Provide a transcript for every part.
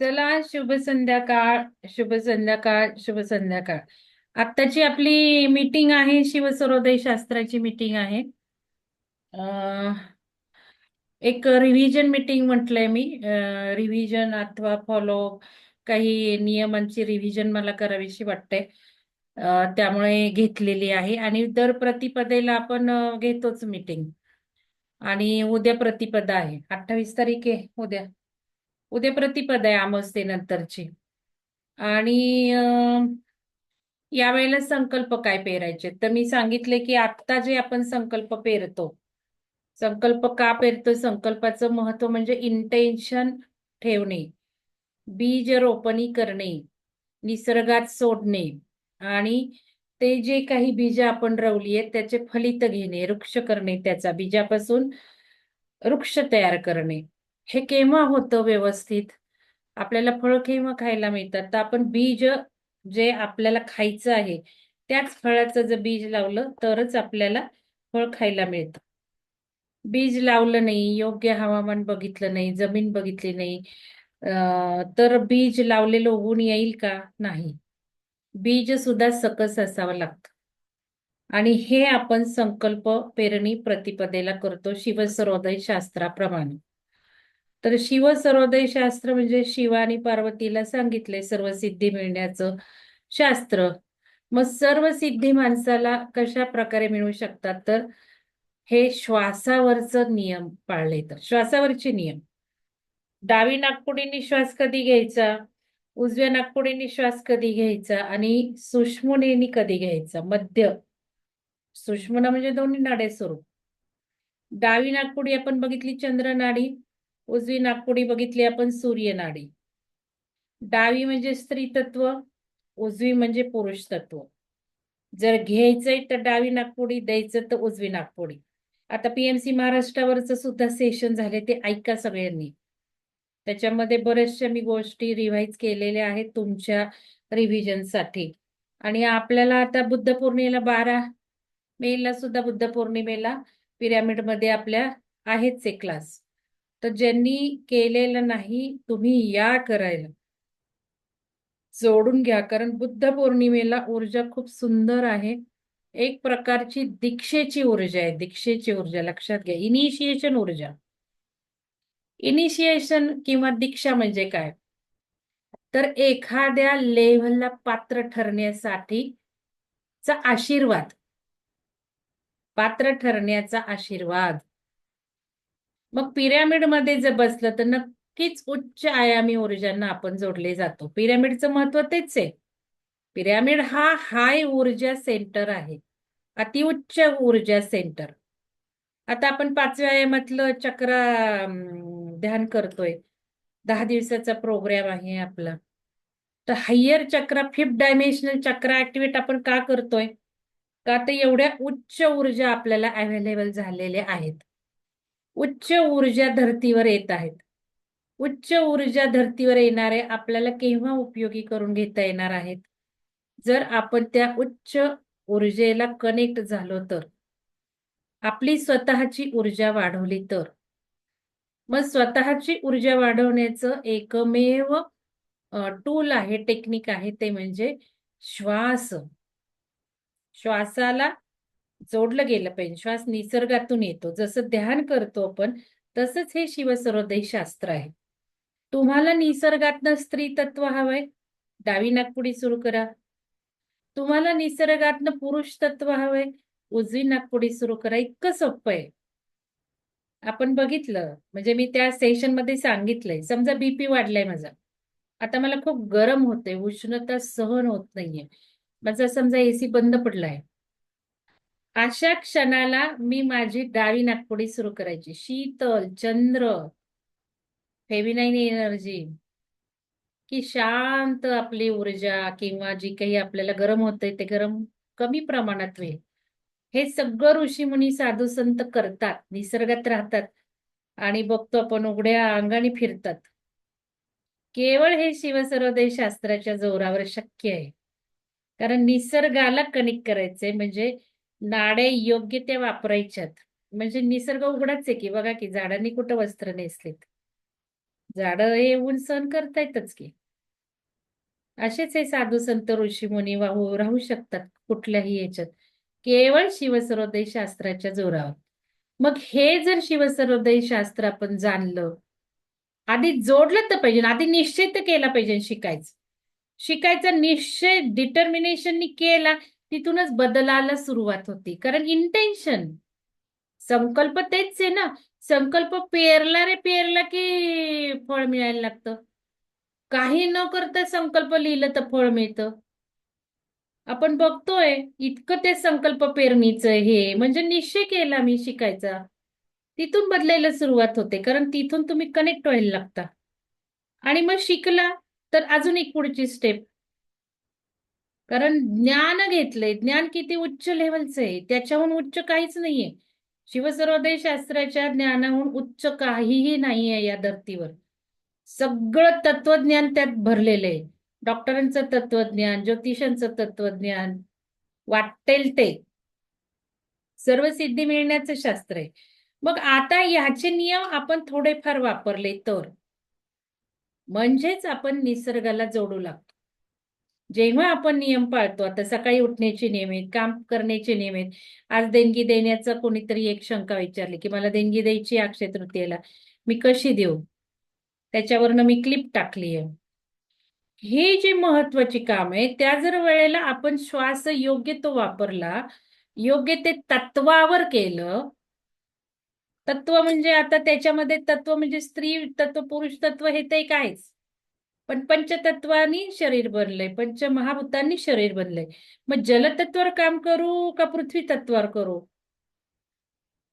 चला शुभ संध्याकाळ शुभ संध्याकाळ शुभ संध्याकाळ. आत्ताची आपली मीटिंग आहे शिवसरोदय शास्त्राची मीटिंग आहे. एक रिव्हिजन मीटिंग म्हटलंय मी. रिव्हिजन अथवा फॉलो काही नियमांची रिव्हिजन मला करावीशी वाटते त्यामुळे घेतलेली आहे. आणि दर प्रतिपदेला आपण घेतोच मीटिंग आणि उद्या प्रतिपदा आहे. अठ्ठावीस तारीख आहे उद्या. उद्या प्रतिपदा आहे अमावस्येनंतरची आणि यावेळेला संकल्प काय पेरायचे? तर मी सांगितले की आत्ता जे आपण संकल्प पेरतो संकल्प का पेरतो? संकल्पाचं महत्त्व म्हणजे इंटेन्शन ठेवणे बीज रोपणी करणे निसर्गात सोडणे आणि ते जे काही बीज आपण रवली आहेत त्याचे फलित घेणे वृक्ष करणे त्याचा बीजापासून वृक्ष तयार करणे. हे केव्हा होतं व्यवस्थित? आपल्याला फळ केव्हा खायला मिळतात? तर आपण बीज जे आपल्याला खायचं आहे त्याच फळाचं जर बीज लावलं तरच आपल्याला फळ खायला मिळतं. बीज लावलं नाही योग्य हवामान बघितलं नाही जमीन बघितली नाही तर बीज लावलेलं उगवून येईल का? नाही. बीज सुद्धा सकस असावं लागतं. आणि हे आपण संकल्प पेरणी प्रतिपदेला करतो शिवसरोदय शास्त्राप्रमाणे. तर शिव सर्वोदय शास्त्र म्हणजे शिवानी पार्वतीला सांगितले सर्व सिद्धी मिळण्याचं शास्त्र. मग सर्व सिद्धी माणसाला कशा प्रकारे मिळू शकतात? तर हे श्वासावरचं नियम पाळले तर. श्वासावरचे नियम. डावी नागपुडीनी श्वास कधी घ्यायचा? उजव्या नागपुडीनी श्वास कधी घ्यायचा? आणि सुष्मुनेनी कधी घ्यायचा? मध्य. सुष्मुना म्हणजे दोन्ही नाडे स्वरूप डावी नागपुडी आपण बघितली चंद्र नाडी उजवी नागपुडी बघितली आपण सूर्य नाडी डावी म्हणजे स्त्री तत्व उजवी म्हणजे पुरुष तत्व जर घ्यायचंय तर डावी नागपुडी द्यायचं तर उजवी नागपुडी. आता पीएमसी महाराष्ट्रावरच सुद्धा सेशन झाले ते ऐका सगळ्यांनी. त्याच्यामध्ये बऱ्याचशा मी गोष्टी रिव्हाइज केलेल्या आहेत तुमच्या रिव्हिजनसाठी आणि आपल्याला आता बुद्ध पौर्णिमेला बारा मेला सुद्धा बुद्ध पौर्णिमेला पिरामिडमध्ये आपल्या आहेच एक क्लास तर ज्यांनी केलेलं नाही तुम्ही या करायला. जोडून घ्या कारण बुद्ध पौर्णिमेला ऊर्जा खूप सुंदर आहे. एक प्रकारची दीक्षेची ऊर्जा आहे दीक्षेची ऊर्जा लक्षात घ्या. इनिशिएशन ऊर्जा. इनिशिएशन किंवा दीक्षा म्हणजे काय? तर एखाद्या लेव्हलला पात्र ठरण्यासाठी चा आशीर्वाद. पात्र ठरण्याचा आशीर्वाद. मग पिरॅमिडमध्ये जर बसलं तर नक्कीच उच्च आयामी ऊर्जांना आपण जोडले जातो. पिरॅमिडचं महत्त्व तेच आहे. पिरॅमिड हा हाय ऊर्जा सेंटर आहे. अतिउच्च ऊर्जा सेंटर. आता आपण पाचव्या आयामातलं चक्र ध्यान करतोय. दहा दिवसाचा प्रोग्राम आहे आपला. तर हायर चक्र फिफ्थ डायमेन्शनल चक्र ऍक्टिव्हेट आपण का करतोय? का तर एवढ्या उच्च ऊर्जा आपल्याला अवेलेबल झालेल्या आहेत. उच्च ऊर्जा धर्तीवर येत आहेत. उच्च ऊर्जा धर्तीवर येणारे आपल्याला केव्हा उपयोगी करून घेता येणार आहेत? जर आपण त्या उच्च ऊर्जेला कनेक्ट झालो तर आपली स्वतःची ऊर्जा वाढवली तर. मग स्वतःची ऊर्जा वाढवण्याचं एकमेव टूल आहे टेक्निक आहे ते म्हणजे श्वास. श्वासाला जोडलं गेलं पाहिजे श्वास निसर्गातून येतो. जसं ध्यान करतो आपण तसंच हे शिवसरोदय शास्त्र आहे. तुम्हाला निसर्गातनं स्त्री तत्व हवंय? डावी नागपुडी सुरू करा. तुम्हाला निसर्गातनं पुरुष तत्व हवंय? उजवी नागपुडी सुरू करा. इतकं सोपं आहे. आपण बघितलं म्हणजे मी त्या सेशनमध्ये सांगितलंय. समजा बीपी वाढलाय माझा. आता मला खूप गरम होते उष्णता सहन होत नाहीये. माझा समजा एसी बंद पडलाय. अशा क्षणाला मी माझी डावी नागपुडी सुरू करायची. शीतल चंद्र फेमिनाईन एनर्जी. की शांत आपली ऊर्जा किंवा जी काही आपल्याला गरम होतंय ते गरम कमी प्रमाणात होईल. हे सगळं ऋषीमुनी साधू संत करतात निसर्गात राहतात आणि बघतो आपण उघड्या अंगाने फिरतात. केवळ हे शिवसरोदय शास्त्राच्या जोरावर शक्य आहे. कारण निसर्गाला कनेक्ट करायचंय म्हणजे नाडे योग्य त्या वापरायच्यात. म्हणजे निसर्ग उघडाच आहे की बघा की झाडांनी कुठं वस्त्र नेसलेत. झाड हे ऊन सहन करतायतच की. असेच हे साधू संत ऋषी मुनी वाहू हो, राहू शकतात कुठल्याही याच्यात. केवळ शिवसरोदय शास्त्राच्या जोरावर. मग हे जर शिवसरोदय शास्त्र आपण जाणलं आधी जोडलं तर पाहिजे आधी निश्चय तर केला पाहिजे शिकायचं. शिकायचा निश्चय डिटर्मिनेशननी केला तिथूनच बदलाला सुरुवात होती. कारण इंटेन्शन संकल्प तेच आहे ना. संकल्प पेरला रे पेरला की फळ मिळायला लागतं. काही न करता संकल्प लिहिलं तर फळ मिळतं. आपण बघतोय इतकं ते संकल्प पेरणीचं हे म्हणजे निश्चय केला मी शिकायचा. तिथून बदलायला सुरुवात होते कारण तिथून तुम्ही कनेक्ट व्हायला लागता. आणि मग शिकला तर अजून एक पुढची स्टेप कारण ज्ञान घेतलंय ज्ञान किती उच्च लेवलचं आहे त्याच्याहून उच्च काहीच नाहीये. शिवसर्वोदय शास्त्राच्या ज्ञानाहून उच्च काहीही नाहीये या धर्तीवर. सगळं तत्वज्ञान त्यात भरलेलं आहे डॉक्टरांचं तत्वज्ञान ज्योतिषांचं तत्वज्ञान वाटेल ते. सर्व सिद्धी मिळण्याचं शास्त्र आहे. मग आता ह्याचे नियम आपण थोडेफार वापरले तर. म्हणजेच आपण निसर्गाला जोडू लागतो. जेव्हा आपण नियम पाळतो आता सकाळी उठण्याचे नियम आहेत काम करण्याचे नियम आहेत. आज देणगी देण्याचा कोणीतरी एक शंका विचारली की मला देणगी द्यायची अक्षय तृतीयेला. मी कशी देऊ? त्याच्यावरनं मी क्लिप टाकली आहे. ही जी महत्वाची काम आहे त्या जर वेळेला आपण श्वास योग्य तो वापरला योग्य ते तत्वावर केलं तत्व म्हणजे आता त्याच्यामध्ये तत्व म्हणजे स्त्री तत्व पुरुष तत्व हे ते एक आहेच. पण पंचतत्वानी शरीर बनलंय पंचमहाभूतांनी शरीर बनलंय. मग जलतत्वावर काम करू का पृथ्वी तत्वावर करू?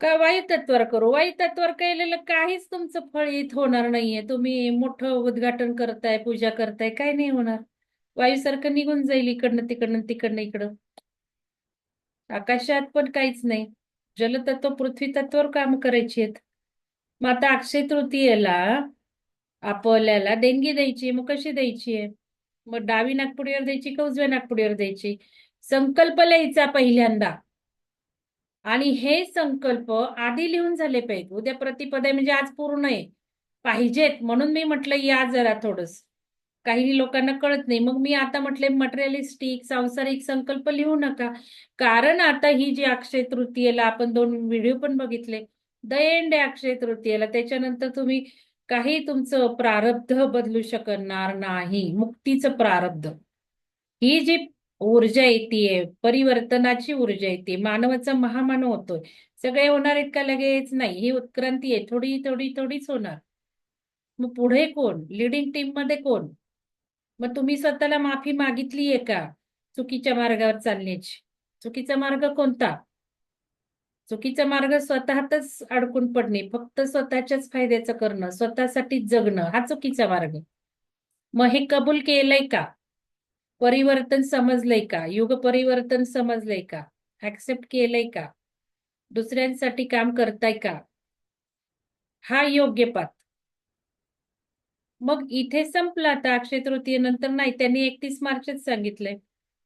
का वायू तत्वावर करू? वायू तत्वावर केलेलं काहीच तुमचं फळ येत होणार नाहीये. तुम्ही मोठं उद्घाटन करताय पूजा करताय काय नाही होणार. वायूसारखं निघून जाईल इकडनं तिकडनं तिकडनं इकडं. आकाशात पण काहीच नाही. जलतत्व पृथ्वी तत्वावर काम करायची आहेत मग आता अक्षय तृतीयेला आपल्याला देणगी द्यायची मग कशी द्यायची? आहे मग डावी नागपुडीवर द्यायची का उजव्या नागपुडीवर द्यायची? संकल्प लिहायचा पहिल्यांदा. आणि हे संकल्प आधी लिहून झाले पाहिजे. उद्या प्रतिपदा म्हणजे आज पूर्ण आहे. पाहिजेत. म्हणून मी म्हटलं या जरा थोडस. काही लोकांना कळत नाही. मग मी आता म्हटले मटेरियलिस्टिक सांसारिक संकल्प लिहू नका. कारण आता ही जी अक्षय तृतीयेला आपण दोन व्हिडिओ पण बघितले. द एंड आहे अक्षय तृतीयेला. त्याच्यानंतर तुम्ही काही तुमचं प्रारब्ध बदलू शकणार नाही मुक्तीचं प्रारब्ध. ही जी ऊर्जा येते परिवर्तनाची ऊर्जा येते मानवाचा महामानव होतोय सगळे होणार इतका लगेच? नाही ही उत्क्रांती आहे थोडी थोडी थोडीच होणार. मग पुढे कोण? लिडिंग टीममध्ये कोण? मग तुम्ही स्वतःला माफी मागितली आहे का चुकीच्या मार्गावर चालण्याची? चुकीचा मार्ग कोणता? चुकीचा मार्ग स्वतःतच अडकून पडणे फक्त स्वतःच्याच फायद्याचं करणं स्वतःसाठी जगणं हा चुकीचा मार्ग मग हे कबूल केलंय का? परिवर्तन समजलंय का? युग परिवर्तन समजलंय का? ऍक्सेप्ट केलंय का? दुसऱ्यांसाठी काम करताय का? हा योग्य पात मग इथे संपला आता अक्षय तृतीयेनंतर नाही त्यांनी एकतीस मार्चच सांगितलंय.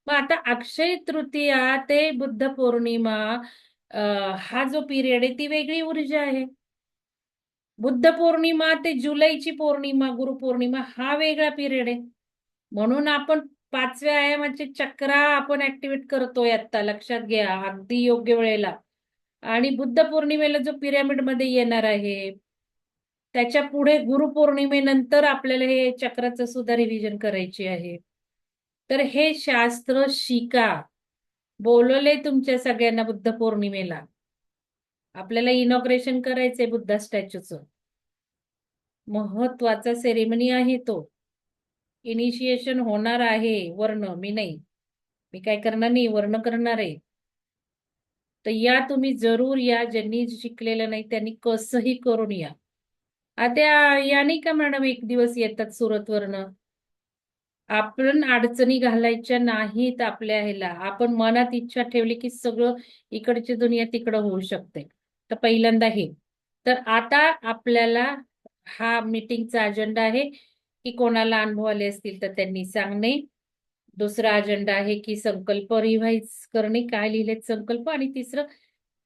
मग आता अक्षय तृतीया ते बुद्ध पौर्णिमा हा जो पिरियड आहे ती वेगळी ऊर्जा आहे. बुद्ध पौर्णिमा ते जुलैची पौर्णिमा गुरुपौर्णिमा हा वेगळा पिरियड आहे. म्हणून आपण पाचव्या आयामाचे चक्रा आपण ऍक्टिव्हेट करतोय आता लक्षात घ्या अगदी योग्य वेळेला. आणि बुद्ध पौर्णिमेला जो पिरॅमिडमध्ये येणार आहे त्याच्या पुढे गुरुपौर्णिमेनंतर आपल्याला हे चक्राचं सुद्धा रिव्हिजन करायची आहे. तर हे शास्त्र शिका. बोलवले तुमच्या सगळ्यांना बुद्ध पौर्णिमेला. आपल्याला इनॉग्रेशन करायचंय बुद्धा स्टॅच्यूचं महत्त्वाचा सेरेमनी आहे तो. इनिशिएशन होणार आहे. वर्ण मी नाही. मी काय करणार नाही वर्ण करणार आहे. तर या तुम्ही जरूर या ज्यांनी शिकलेलं नाही त्यांनी कसंही करून या. आता या नाही का मॅडम एक दिवस येतात सुरतवरनं आपण अडचणी घालायच्या नाहीत आपल्या ह्याला. आपण मनात इच्छा ठेवली की सगळं इकडची दुनिया तिकडं होऊ शकते. तर पहिल्यांदा हे. तर आता आपल्याला हा मीटिंगचा अजेंडा आहे की कोणाला अनुभव आले असतील तर त्यांनी सांगणे. दुसरा अजेंडा आहे की संकल्प रिव्हाइज करणे. काय लिहिलेत संकल्प? आणि तिसरं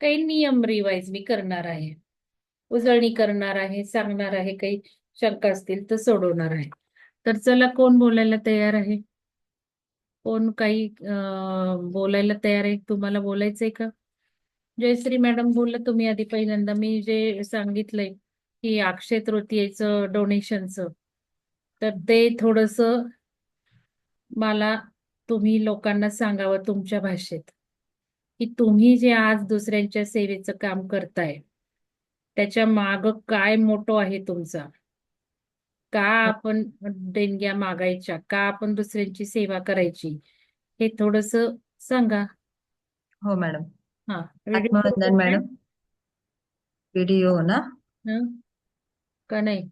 काही नियम रिवाइज मी करणार आहे. उजळणी करणार आहे सांगणार आहे काही शंका असतील तर सोडवणार आहे. तर चला कोण बोलायला तयार आहे? कोण काही बोलायला तयार आहे? तुम्हाला बोलायचंय का? जयश्री मॅडम बोलला तुम्ही आधी पहिल्यांदा. मी जे सांगितलंय की अक्षय तृतीयेचं डोनेशनचं तर ते थोडस मला तुम्ही लोकांना सांगावं तुमच्या भाषेत की तुम्ही जे आज दुसऱ्यांच्या सेवेचं काम करताय त्याच्या माग काय मोठं आहे तुमचा? का आपण देणग्या मागायच्या? का आपण दुसऱ्यांची सेवा करायची? हे थोडस सांगा. हो मॅडम. हा. आत्मवंदन मॅडम? व्हिडिओ ना? हं? का नाही?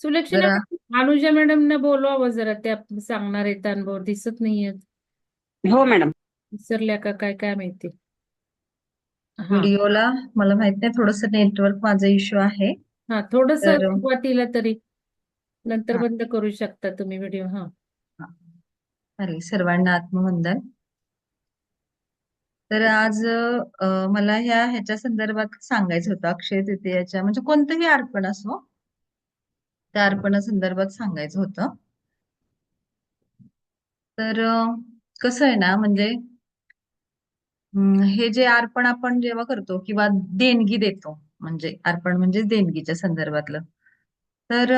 सुलक्षणा जरा मॅडम, अनुजा मॅडमना बोलवावं जरा. त्या सांगणार आहेत अनुभव. दिसत नाहीयेत हो मॅडम. विसरल्या का? काय काय माहिती? हा. व्हिडिओला मला माहीत नाही थोडस नेटवर्क माझा इश्यू आहे. हा थोडस तर सुरुवातीला तरी नंतर हा, बंद करू शकता तुम्ही व्हिडिओ हा. चालेल सर्वांना आत्मवंदन. तर आज अ, मला ह्या ह्याच्या संदर्भात सांगायचं होतं अक्षय तृतीयाच्या म्हणजे कोणतंही अर्पण असो त्या अर्पणासंदर्भात सांगायचं होतं. तर अ, कसं आहे ना म्हणजे हम्म, हे जे अर्पण आपण जेव्हा करतो किंवा देणगी देतो म्हणजे अर्पण म्हणजे देणगीच्या संदर्भातलं तर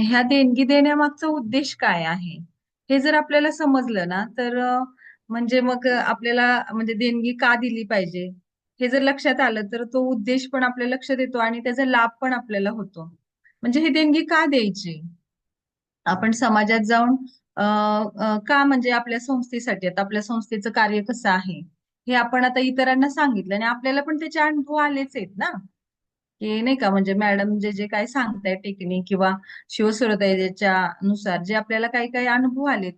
ह्या देणगी देण्यामागचा उद्देश काय आहे? हे जर आपल्याला समजलं ना तर म्हणजे मग आपल्याला म्हणजे देणगी का दिली पाहिजे? हे जर लक्षात आलं तर तो उद्देश पण आपल्या लक्षात येतो आणि त्याचा लाभ पण आपल्याला होतो. म्हणजे ही देणगी का द्यायची? आपण समाजात जाऊन का म्हणजे आपल्या संस्थेसाठी आता आपल्या संस्थेचं कार्य कसं आहे? हे आपण आता इतरांना सांगितलं आणि आपल्याला पण त्याचे अनुभव आलेच आहेत ना? की नाही का म्हणजे मॅडम जे जे काय सांगताय टेक्निक किंवा शिवसुरताईच्या नुसार जे आपल्याला काही काही अनुभव आलेत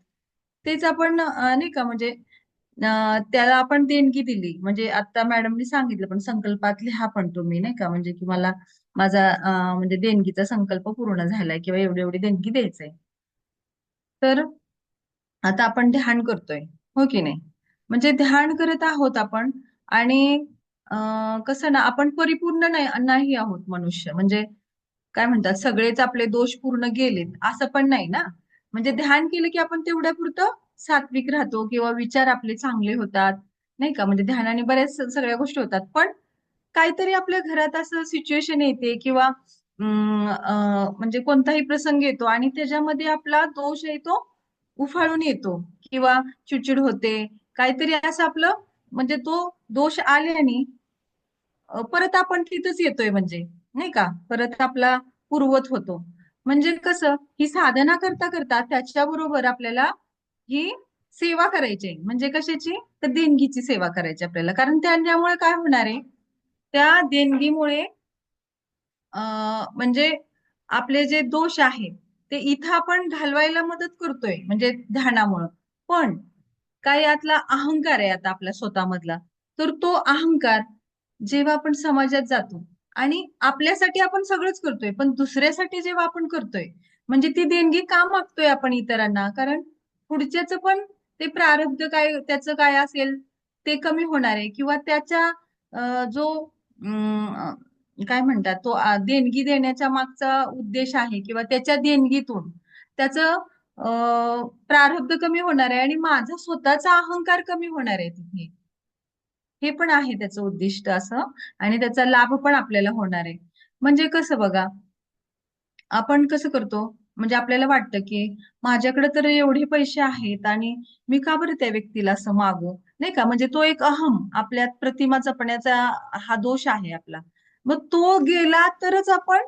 तेच आपण नाही का म्हणजे त्याला आपण देणगी दिली. म्हणजे आता मॅडमनी सांगितलं पण संकल्पात लिहा पण तुम्ही नाही का म्हणजे की मला माझा म्हणजे देणगीचा संकल्प पूर्ण झालाय किंवा एवढी एवढी देणगी द्यायचंय. तर आता आपण ध्यान करतोय हो की नाही? म्हणजे ध्यान करत आहोत आपण आणि कसं ना आपण परिपूर्ण नाही आहोत मनुष्य. म्हणजे काय म्हणतात सगळेच आपले दोष पूर्ण गेलेत असं पण नाही ना. म्हणजे ध्यान केलं की आपण तेवढ्या पुरतं सात्विक राहतो किंवा विचार आपले चांगले होतात नाही का? म्हणजे ध्यानाने बऱ्याच सगळ्या गोष्टी होतात. पण काहीतरी आपल्या घरात असं सिच्युएशन येते किंवा म्हणजे कोणताही प्रसंग येतो आणि त्याच्यामध्ये आपला दोष आहे तो उफाळून येतो किंवा चिडचिड होते. काहीतरी असं आपलं म्हणजे तो दोष आल्याने परत आपण तिथंच येतोय म्हणजे नाही का? परत आपला पूर्वत होतो. म्हणजे कसं ही साधना करता करता त्याच्याबरोबर आपल्याला ही सेवा करायची. आहे. म्हणजे कशाची? तर देणगीची सेवा करायची आपल्याला. कारण त्यामुळे काय होणार आहे? त्या देणगीमुळे अं, म्हणजे आपले जे दोष आहेत ते इथं आपण घालवायला मदत करतोय. म्हणजे ध्यानामुळं. पण काय यातला अहंकार आहे आता आपल्या स्वतःमधला. तर तो अहंकार जेव्हा आपण समाजात जातो आणि आपल्यासाठी आपण सगळंच करतोय पण दुसऱ्यासाठी जेव्हा आपण करतोय म्हणजे ती देणगी का मागतोय आपण इतरांना? कारण पुढच्याच पण ते प्रारब्ध काय त्याचं काय असेल ते कमी होणार आहे. किंवा त्याच्या जो काय म्हणतात तो देणगी देण्याच्या मागचा उद्देश आहे किंवा त्याच्या देणगीतून त्याचं प्रारब्ध कमी होणार आहे आणि माझा स्वतःचा अहंकार कमी होणार आहे तिथे. हे पण आहे त्याचं उद्दिष्ट असं. आणि त्याचा लाभ पण आपल्याला होणार आहे. म्हणजे कसं बघा आपण कसं करतो? म्हणजे आपल्याला वाटतं की माझ्याकडे तर एवढे पैसे आहेत आणि मी का बरं त्या व्यक्तीला असं मागू? नाही का? म्हणजे तो एक अहम आपल्यात प्रतिमा जपण्याचा हा दोष आहे आपला. मग तो गेला तरच आपण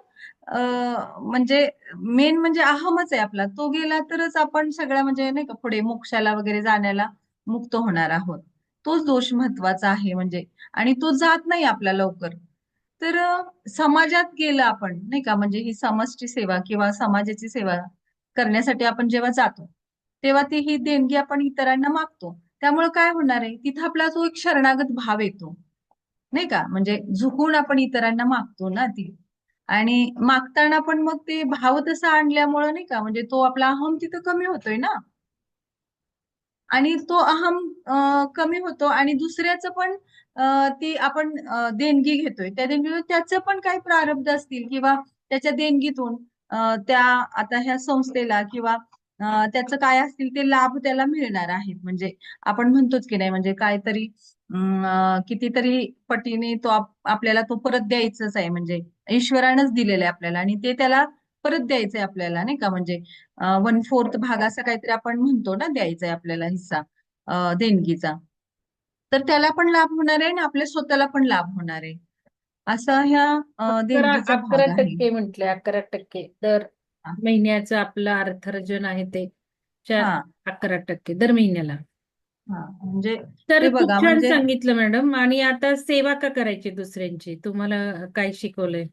म्हणजे मेन म्हणजे अहमच आहे आपला. तो गेला तरच आपण सगळ्या म्हणजे नाही का पुढे मोक्षाला वगैरे जाण्याला मुक्त होणार आहोत. तोच दोष महत्त्वाचा आहे म्हणजे. आणि तो जात नाही आपला लवकर. तर समाजात गेलं आपण नाही का? म्हणजे ही समाजची सेवा किंवा समाजाची सेवा करण्यासाठी आपण जेव्हा जातो तेव्हा ती ही देणगी आपण इतरांना मागतो. त्यामुळे काय होणार आहे? तिथं आपला जो एक शरणागत भाव येतो नाही का? म्हणजे झुकून आपण इतरांना मागतो ना ती. आणि मागताना पण मग ते भाव तसा आणल्यामुळं नाही का? म्हणजे तो आपला अहम तिथं कमी होतोय ना. आणि तो अहम कमी होतो आणि दुसऱ्याचं पण ती आपण देणगी घेतोय. त्या देणगीतून त्याचं पण काही प्रारब्ध असतील किंवा त्याच्या देणगीतून त्या आता ह्या संस्थेला किंवा त्याचं काय असतील ते लाभ त्याला मिळणार आहेत. म्हणजे आपण म्हणतोच की नाही म्हणजे काहीतरी अं, कितीतरी पटीने तो आपल्याला तो परत द्यायचाच आहे. म्हणजे ईश्वरानंच दिलेलं आहे आपल्याला आणि ते त्याला परत द्यायचंय आपल्याला नाही का? म्हणजे वन फोर्थ भाग असं काहीतरी आपण म्हणतो ना द्यायचंय आपल्याला हिस्सा देणगीचा. तर त्याला पण लाभ होणार आहे आणि आपल्या स्वतःला पण लाभ होणार आहे. असा ह्या देणगीचा अकरा आहे. टक्के म्हटले अकरा टक्के. दर महिन्याचं आपलं अर्थार्जन आहे ते. चार अकरा टक्के दर महिन्याला. म्हणजे तर खूप बघा छान म्हणजे सांगितलं मॅडम. आणि आता सेवा का करायची दुसऱ्यांची? तुम्हाला काय शिकवलंय?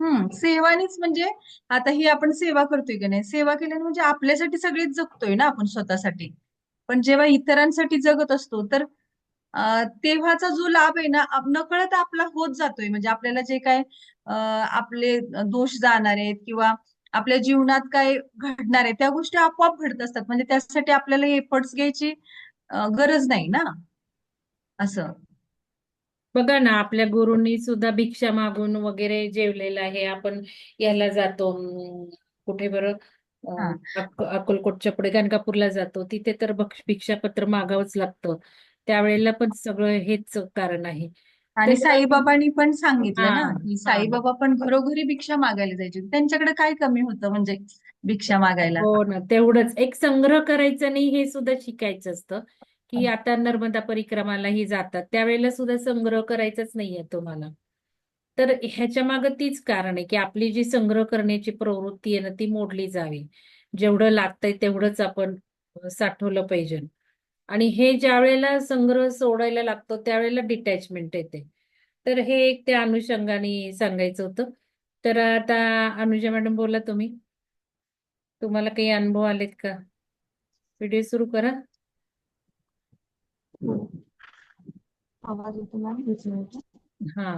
हम्म सेवानीच म्हणजे आता ही आपण सेवा करतोय की नाही? सेवा केल्याने म्हणजे आपल्यासाठी सगळेच जगतोय ना आपण स्वतःसाठी. पण जेव्हा इतरांसाठी जगत असतो तर तेव्हाचा जो लाभ आहे ना आप- नकळत आपला होत जातोय. म्हणजे आपल्याला जे काय आपले दोष जाणार आहेत किंवा आपल्या जीवनात काय घडणार आहे त्या गोष्टी आपोआप घडत असतात. म्हणजे त्यासाठी आपल्याला एफर्ट्स घ्यायची गरज नाही ना? असं. बघा ना आपल्या गुरूंनी सुद्धा भिक्षा मागून वगैरे जेवलेलं आहे. आपण याला जातो अं, कुठे बरं? हा. अं, अक्क- अक्कलकोटच्या पुढे गाणगापूरला जातो. तिथे तर भक्ष- भिक्षापत्र मागावंच लागतं. त्यावेळेला पण सगळं हेच कारण आहे. आणि तर साईबाबांनी पण हा. सांगितलं ना की हा. साईबाबा पण घरोघरी भिक्षा मागायला जायचे. त्यांच्याकडे काय कमी होतं म्हणजे भिक्षा मागायला? हो ना तेवढंच. एक संग्रह करायचा नाही हे सुद्धा शिकायचं असतं. की आता नर्मदा परिक्रमालाही जातात. त्यावेळेला सुद्धा संग्रह करायचाच नाहीये तुम्हाला. तर ह्याच्या मागे तीच कारण आहे की आपली जी संग्रह करण्याची प्रवृत्ती आहे ना ती मोडली जावी. जेवढं लागतंय तेवढंच आपण साठवलं पाहिजे. आणि हे ज्या वेळेला संग्रह सोडायला लागतो त्यावेळेला डिटॅचमेंट येते. तर हे एक त्या अनुषंगाने सांगायचं होतं. तर आता अनुजा मॅडम बोला तुम्ही. तुम्हाला काही अनुभव आलेत का? व्हिडिओ सुरू करा. आवाज येतो मॅम? एक मिनिट हा.